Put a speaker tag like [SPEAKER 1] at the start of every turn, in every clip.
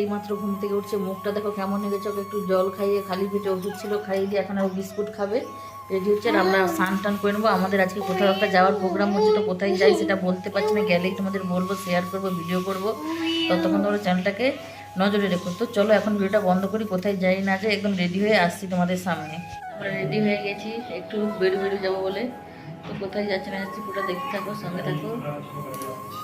[SPEAKER 1] এই মাত্র ঘুম থেকে উঠছে, মুখটা দেখো কেমন হয়ে গেছে, ওকে একটু জল খাইয়ে খালি পেটে ওষুধ ছিল, খাইয়ে দিয়ে এখন আর বিস্কুট খাবে। রেডি হচ্ছে আর আমরা স্নান টান করে নেব। আমাদের আজকে কোথাও একটা যাওয়ার প্রোগ্রাম হচ্ছে, তো কোথায় যাই সেটা বলতে পারছি না। গেলেই তোমাদের বলব শেয়ার করব ভিডিও করব। ততক্ষণ তোমরা চ্যানেলটাকে নজরে রেখো। তো চলো এখন ভিডিওটা বন্ধ করি, কোথায় যাই না যাই, একদম রেডি হয়ে আসছি তোমাদের সামনে। আমরা রেডি হয়ে গেছি, একটু বেরো বেরো যাব বলে। তো কোথায় যাচ্ছি না যাচ্ছি পুরো দেখতে থাকো সঙ্গে থাকো।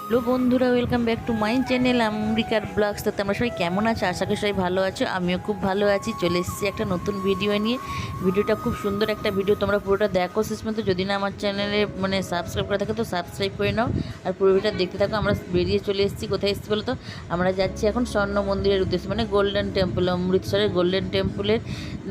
[SPEAKER 1] হ্যালো বন্ধুরা welcome back to my channel আমেরিকার ব্লগস তো তোমরা সবাই কেমন আছো? আশা করি সবাই ভালো আছো। আমিও খুব ভালো আছি। চলে এসেছি একটা নতুন ভিডিও নিয়ে। ভিডিওটা খুব সুন্দর একটা ভিডিও তোমরা পুরোটা দেখো শেষ পর্যন্ত। যদি না আমার চ্যানেলে মানে সাবস্ক্রাইব করে থাকে তো সাবস্ক্রাইব করে নাও। আর পুরো ভিডিওটা দেখতে থাকো। আমরা বেরিয়ে চলে এসেছি। কোথায় এসেছি বলো তো? আমরা যাচ্ছি এখন স্বর্ণ মন্দিরের উদ্দেশ্যে মানে গোল্ডেন টেম্পল অমৃতসরের গোল্ডেন টেম্পলের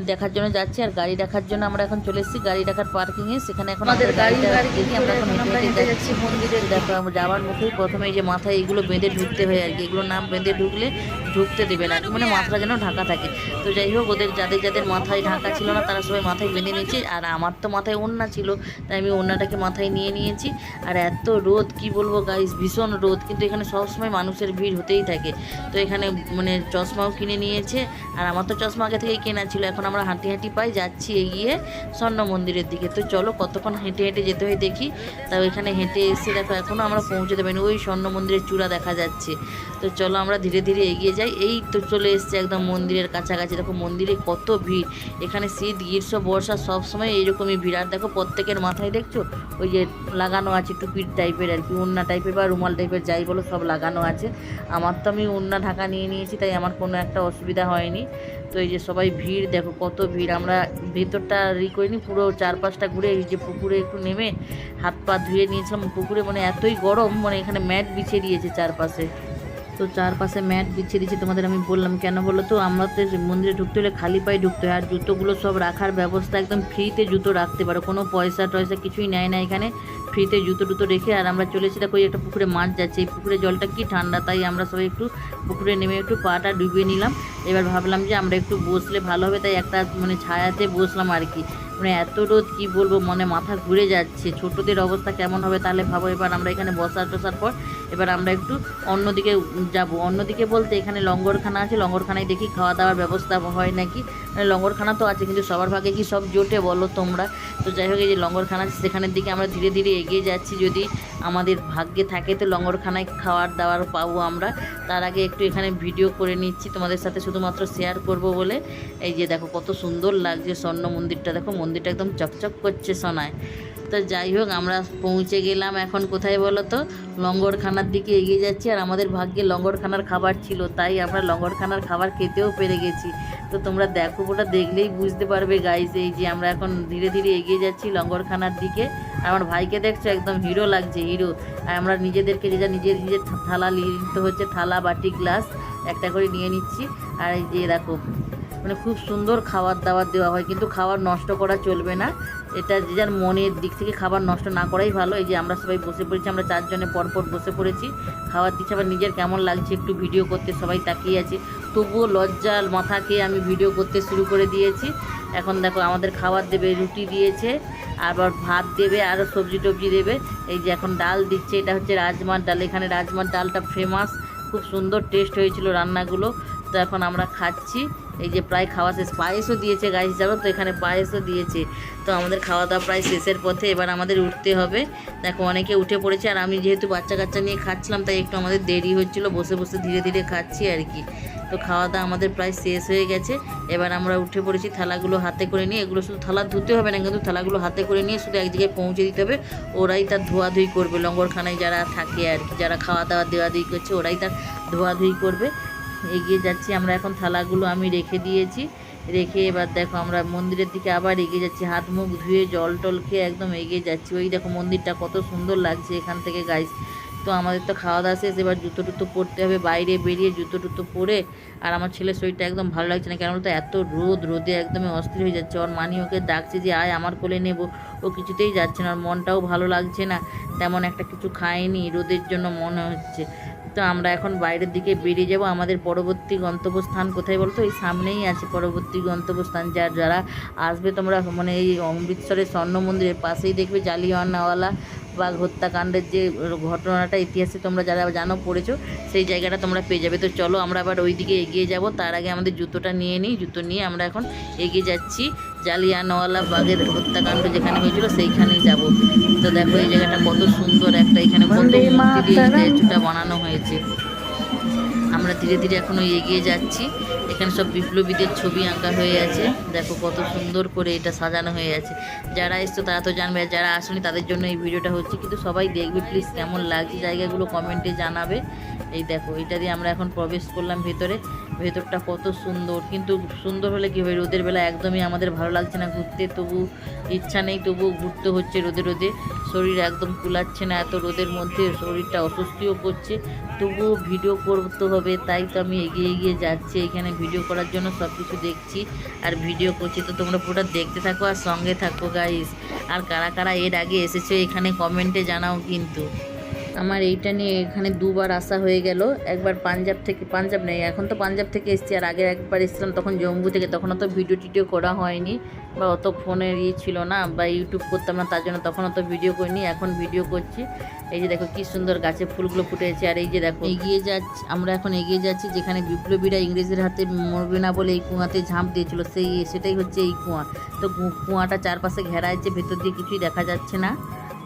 [SPEAKER 1] দেখার জন্য যাচ্ছি। আর গাড়ি রাখার জন্য আমরা এখন চলে এসেছি। গাড়ি রাখার পার্কিংয়ে সেখানে এখন আমাদের দেখি আমরা হেঁটে যাচ্ছি মন্দিরে। দেখো যাওয়ার মুখেই প্রথমে যে মাথায় এইগুলো বেঁধে ঢুকতে হয় আর কি। এগুলো না বেঁধে ঢুকলে ঢুকতে দেবে না। মানে মাথাটা যেন ঢাকা থাকে। তো যাই হোক, ওদের যাদের যাদের মাথায় ঢাকা ছিল না, তারা সবাই মাথায় বেঁধে নিয়েছে। আর আমার তো মাথায় ওড়না ছিল, তাই আমি ওড়নাটাকে মাথায় নিয়ে নিয়েছি। আর এত রোদ, কি বলব গাইস ভীষণ রোদ। কিন্তু এখানে সবসময় মানুষের ভিড় হতেই থাকে। তো এখানে মানে চশমাও কিনে নিয়েছে। আর আমার তো চশমা আগে থেকেই কেনা ছিল। এখন আমরা হাঁটি হাঁটি পাই যাচ্ছি এগিয়ে স্বর্ণ মন্দিরের দিকে। তো চলো কতক্ষণ হেঁটে হেঁটে যেতে হয় দেখি। তা ওইখানে হেঁটে এসে দেখো এখনও আমরা পৌঁছতে পারিনি ওই স্বর্ণ মন্দিরের চূড়া দেখা যাচ্ছে। তো চলো আমরা ধীরে ধীরে এগিয়ে যাই। এই তো চলে এসছে একদম মন্দিরের কাছাকাছি। দেখো মন্দিরে কত ভিড়। এখানে শীত, গ্রীষ্ম, বর্ষা সব সময় এইরকমই ভিড়। আর দেখো প্রত্যেকের মাথায় দেখছ? ওই যে লাগানো আছে টুপির টাইপের আর কি উন্না টাইপের বা রুমাল টাইপের যাই বলো সব লাগানো আছে। আমার তো আমি উন্না ঢাকা নিয়ে নিয়েছি, তাই আমার কোনো একটা অসুবিধা হয়নি। তো এই যে সবাই ভিড়, দেখো কত ভিড়। আমরা ভেতরটা ই করিনি, পুরো চারপাশটা ঘুরে এই যে পুকুরে একটু নেমে হাত পা ধুয়ে নিয়েছিলাম পুকুরে। মানে এতই গরম মানে এখানে ম্যাট বিছিয়ে দিয়েছে চারপাশে। তো চারপাশে ম্যাট বিছিয়ে দিয়েছি। তোমাদের আমি বললাম, কেন বলো তো? আমরা তো মন্দিরে ঢুকতে হলে খালি পায়ে ঢুকতে হয়। আর জুতোগুলো সব রাখার ব্যবস্থা একদম ফ্রিতে জুতো রাখতে পারো। কোনো পয়সা টয়সা কিছুই নেয় না এখানে। ফ্রিতে জুতো টুতো রেখে আর আমরা চলেছি দেখো একটা পুকুরে মাছ যাচ্ছে। এই পুকুরে জলটা কি ঠান্ডা, তাই আমরা সবাই একটু পুকুরে নেমে একটু পাটা ডুবিয়ে নিলাম। এবার ভাবলাম যে আমরা একটু বসলে ভালো হবে, তাই একটা মানে ছায়াতে বসলাম আর কি। মানে এত রোদ, কি বলব? মনে মাথা ঘুরে যাচ্ছে। ছোটদের অবস্থা কেমন হবে তাহলে ভাবো। এবার আমরা এখানে বসার টসার পর এবার আমরা একটু অন্যদিকে যাব। অন্যদিকে বলতে এখানে লঙ্গরখানা আছে, লঙ্গরখানায় দেখি খাওয়া দাওয়ার ব্যবস্থা হয় নাকি? মানে লঙ্গরখানা তো আছে, কিন্তু সবার ভাগে কি সব জোটে বলো তোমরা? তো যাই হোক, এই যে লঙ্গরখানা আছে, সেখানের দিকে আমরা ধীরে ধীরে এগিয়ে যাচ্ছি। যদি আমাদের ভাগ্যে থাকে, তো লঙ্গরখানায় খাওয়ার দাওয়ার পাবো আমরা। তার আগে একটু এখানে ভিডিও করে নিচ্ছি। তোমাদের সাথে শুধুমাত্র শেয়ার করব বলে। এই যে দেখো, কত সুন্দর লাগছে স্বর্ণ মন্দিরটা। দেখো, মন্দিরটা একদম চকচক করছে সোনায়। তো যাই হোক, আমরা পৌঁছে গেলাম এখন। কোথায় বলো তো? লঙ্গরখানার দিকে এগিয়ে যাচ্ছি আর আমাদের ভাগ্যে লঙ্গরখানার খাবার ছিল, তাই আমরা লঙ্গরখানার খাবার খেতেও পেরে গেছি। তো তোমরা দেখো, ওটা দেখলেই বুঝতে পারবে গাইজ এই যে আমরা এখন ধীরে ধীরে এগিয়ে যাচ্ছি লঙ্গরখানার দিকে। আমার ভাইকে দেখছ, একদম হিরো লাগছে হিরো আর আমরা নিজেদেরকে যে যা নিজের নিজের থালা নিয়ে নিতে হচ্ছে, থালা বাটি গ্লাস একটা করে নিয়ে নিচ্ছি। আর এই যে দেখো মানে খুব সুন্দর খাবার দাবার দেওয়া হয়, কিন্তু খাবার নষ্ট করা চলবে না। এটা যে যার মনের দিক থেকে খাবার নষ্ট না করাই ভালো। এই যে আমরা সবাই বসে পড়েছি, আমরা চারজনে পরপর বসে পড়েছি। খাবার দিচ্ছে, আবার নিজের কেমন লাগছে একটু ভিডিও করতে সবাই তাকিয়ে আছে। তবুও লজ্জা মাথাকে আমি ভিডিও করতে শুরু করে দিয়েছি। এখন দেখো আমাদের খাবার দেবে, রুটি দিয়েছে, আবার ভাত দেবে আরও সবজি টবজি দেবে। এই যে এখন ডাল দিচ্ছে, এটা হচ্ছে রাজমার ডাল। এখানে রাজমার ডালটা ফেমাস খুব সুন্দর টেস্ট হয়েছিল রান্নাগুলো। তো এখন আমরা খাচ্ছি। এই যে প্রায় খাওয়া শেষ, পায়েসও দিয়েছে গাছ হিসাবে তো, এখানে পায়েসও দিয়েছে। তো আমাদের খাওয়া দাওয়া প্রায় শেষের পথে এবার আমাদের উঠতে হবে। দেখো, অনেকে উঠে পড়েছে আর আমি যেহেতু বাচ্চা কাচ্চা নিয়ে খাচ্ছিলাম, তাই একটু আমাদের দেরি হচ্ছিল, বসে বসে ধীরে ধীরে খাচ্ছি আর কি। তো খাওয়া দাওয়া আমাদের প্রায় শেষ হয়ে গেছে। এবার আমরা উঠে পড়েছি, থালাগুলো হাতে করে নিয়ে, এগুলো শুধু থালা ধুতে হবে না, কিন্তু থালাগুলো হাতে করে নিয়ে শুধু এক জায়গায় পৌঁছে দিতে হবে। ওরাই তার ধোয়াধুয়ি করবে, লঙ্গরখানায় যারা থাকে আর কি, যারা খাওয়া দাওয়া দেওয়াধুয়ি করছে, ওরাই তার ধোয়াধুয়ি করবে। এগিয়ে যাচ্ছি। আমরা এখন থালাগুলো আমি রেখে দিয়েছি। রেখে এবার দেখো আমরা মন্দিরের দিকে আবার এগিয়ে যাচ্ছি। হাত মুখ ধুয়ে জল টল খেয়ে একদম এগিয়ে যাচ্ছি। ওই দেখো মন্দিরটা কত সুন্দর লাগছে এখান থেকে গাইস তো আমাদের তো খাওয়া দাওয়া শেষ। এবার জুতো টুতো পরতে হবে, বাইরে বেরিয়ে জুতো টুতো পরে। আর আমার ছেলের শরীরটা একদম ভালো লাগছে না। কেন বলতো? এত রোদ, রোদে একদমই অস্থির হয়ে যাচ্ছে। ওর মানি ওকে ডাকছে যে, আয় আমার কোলে নেব। ও কিছুতেই যাচ্ছে না। ওর মনটাও ভালো লাগছে না। তেমন একটা কিছু খায়নি। রোদের জন্য মনে হচ্ছে। তো আমরা এখন বাইরের দিকে বেরিয়ে যাব। আমাদের পরবর্তী গন্তব্যস্থান কোথায় বলতো? এই সামনেই আছে পরবর্তী গন্তব্যস্থান, যার যারা আসবে তোমরা মানে এই অমৃতসরের স্বর্ণ মন্দিরের পাশেই দেখবে জালিয়ানওয়ালা। বাঘ হত্যাকাণ্ডের যে ঘটনাটা ইতিহাসে তোমরা যারা জানো পড়েছো সেই জায়গাটা তোমরা পেয়ে যাবে। তো চলো আমরা আবার ওই দিকে এগিয়ে যাব। তার আগে আমাদের জুতোটা নিয়ে নিই। জুতো নিয়ে আমরা এখন এগিয়ে যাচ্ছি জালিয়ানওয়ালা বাঘের হত্যাকাণ্ড যেখানে হয়েছিল সেইখানেই যাব। তো দেখো এই জায়গাটা কত সুন্দর একটা এখানে কত মূর্তি দিয়ে বানানো হয়েছে। আমরা ধীরে ধীরে এখনও এগিয়ে যাচ্ছি। এখানে সব বিপ্লবীদের ছবি আঁকা হয়ে আছে। দেখো কত সুন্দর করে এটা সাজানো হয়ে আছে। যারা এসছো তারা তো জানবে যারা আসেনি তাদের জন্য এই ভিডিওটা হচ্ছে। কিন্তু সবাই দেখবে প্লিজ কেমন লাগছে? জায়গাগুলো কমেন্টে জানাবে। এই দেখো, এটা দিয়ে আমরা এখন প্রবেশ করলাম ভেতরে। ভেতরটা কত সুন্দর। কিন্তু সুন্দর হলে কী হবে রোদের বেলা একদমই আমাদের ভালো লাগছে না ঘুরতে। তবু ইচ্ছা নেই তবু ঘুরতে হচ্ছে রোদে রোদে। শরীর একদম কুলাচ্ছে না এত রোদের মধ্যে। শরীরটা অস্বস্তিও করছে। তবুও ভিডিও করতে হবে, তাই তো আমি এগিয়ে এগিয়ে যাচ্ছি। এখানে ভিডিও করার জন্য সব কিছু দেখছি। আর ভিডিও করছি তো তোমরা পুরোটা দেখতে থাকো আর সঙ্গে থাকো গাইস আর কারা কারা এর আগে এসেছ এখানে কমেন্টে জানাও কিন্তু। আমার এইটা নিয়ে এখানে দুবার আসা হয়ে গেল। একবার পাঞ্জাব থেকে, পাঞ্জাব নেই, এখন তো পাঞ্জাব থেকে এসেছি আর আগে একবার এসেছিলাম তখন জম্মু থেকে, তখন অত ভিডিও টিডিও করা হয়নি বা অত ফোনের ইয়ে ছিল না বা ইউটিউব করতাম না, তার জন্য তখন অত ভিডিও করিনি, এখন ভিডিও করছি। এই যে দেখো কি সুন্দর গাছে ফুলগুলো ফুটেছে আর এই যে দেখো এগিয়ে যাচ্ছি, আমরা এখন এগিয়ে যাচ্ছি যেখানে বিপ্লবীরা ইংরেজের হাতে মরবে না বলে এই কুয়াতে ঝাঁপ দিয়েছিল, সেই, সেটাই হচ্ছে এই কুয়া। তো কুয়াটা চারপাশে ঘেরা আছে, ভেতর দিয়ে কিছুই দেখা যাচ্ছে না।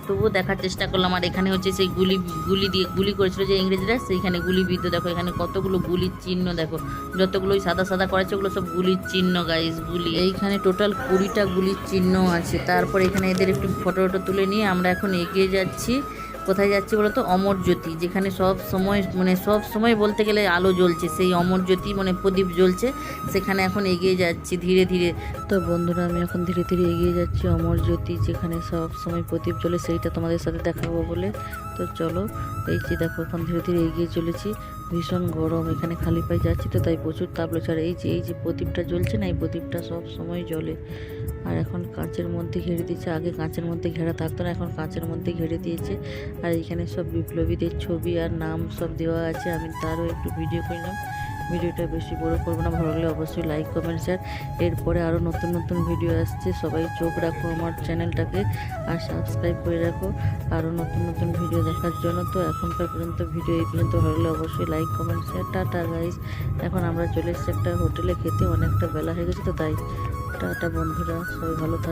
[SPEAKER 1] তবুও দেখার চেষ্টা করলাম। আর এখানে হচ্ছে সেই গুলি গুলি দিয়ে, গুলি করেছিল যে ইংরেজরা, সেইখানে গুলি বিদ্ধ। দেখো, এখানে কতগুলো গুলির চিহ্ন, দেখো। যতগুলো সাদা সাদা করেছে, ওগুলো সব গুলির চিহ্ন গাইস গুলি। এইখানে টোটাল কুড়িটা গুলির চিহ্ন আছে। তারপর এখানে এদের একটু ফটো টটো তুলে নিয়ে আমরা এখন এগিয়ে যাচ্ছি। কোথায় যাচ্ছি বলো তো অমর জ্যোতি, যেখানে সব সময় মানে সব সময় বলতে গেলে আলো জ্বলছে। সেই অমর জ্যোতি মানে প্রদীপ জ্বলছে, সেখানে এখন এগিয়ে যাচ্ছি ধীরে ধীরে। তো বন্ধুরা, আমি এখন ধীরে ধীরে এগিয়ে যাচ্ছি অমর জ্যোতি, যেখানে সব সময় প্রদীপ জ্বলে, সেইটা তোমাদের সাথে দেখাবো বলে। তো চলো, এই যে দেখো, এখন ধীরে ধীরে এগিয়ে চলেছি। ভীষণ গরম, এখানে খালি পায়ে যাচ্ছি তো, তাই প্রচুর তাপ আর এই যে এই যে প্রদীপটা জ্বলছে না, এই প্রদীপটা সব সময় জ্বলে। আর এখন কাঁচের মধ্যে ঘেরে দিয়েছে। আগে কাঁচের মধ্যে ঘেরা থাকতো না, এখন কাঁচের মধ্যে ঘেরে দিয়েছে। আর এখানে সব বিপ্লবীদের ছবি আর নাম সব দেওয়া আছে। আমি তারও একটু ভিডিও করলাম। ভিডিওটা বেশি বড় করব না, ভালো লাগলে অবশ্যই লাইক কমেন্ট শেয়ার এরপরে আরও নতুন নতুন ভিডিও আসছে। সবাই চোখ রাখো আমার চ্যানেলটাকে আর সাবস্ক্রাইব করে রাখো। আরও নতুন নতুন ভিডিও দেখার জন্য। তো এখনকার পর্যন্ত ভিডিও এই পর্যন্ত। ভালো লাগলে অবশ্যই like comment share tata guys এখন আমরা চলে এসেছি একটা হোটেলে খেতে অনেকটা বেলা হয়ে গেছে তো তাই টাটা বন্ধুরা সবাই ভালো থাক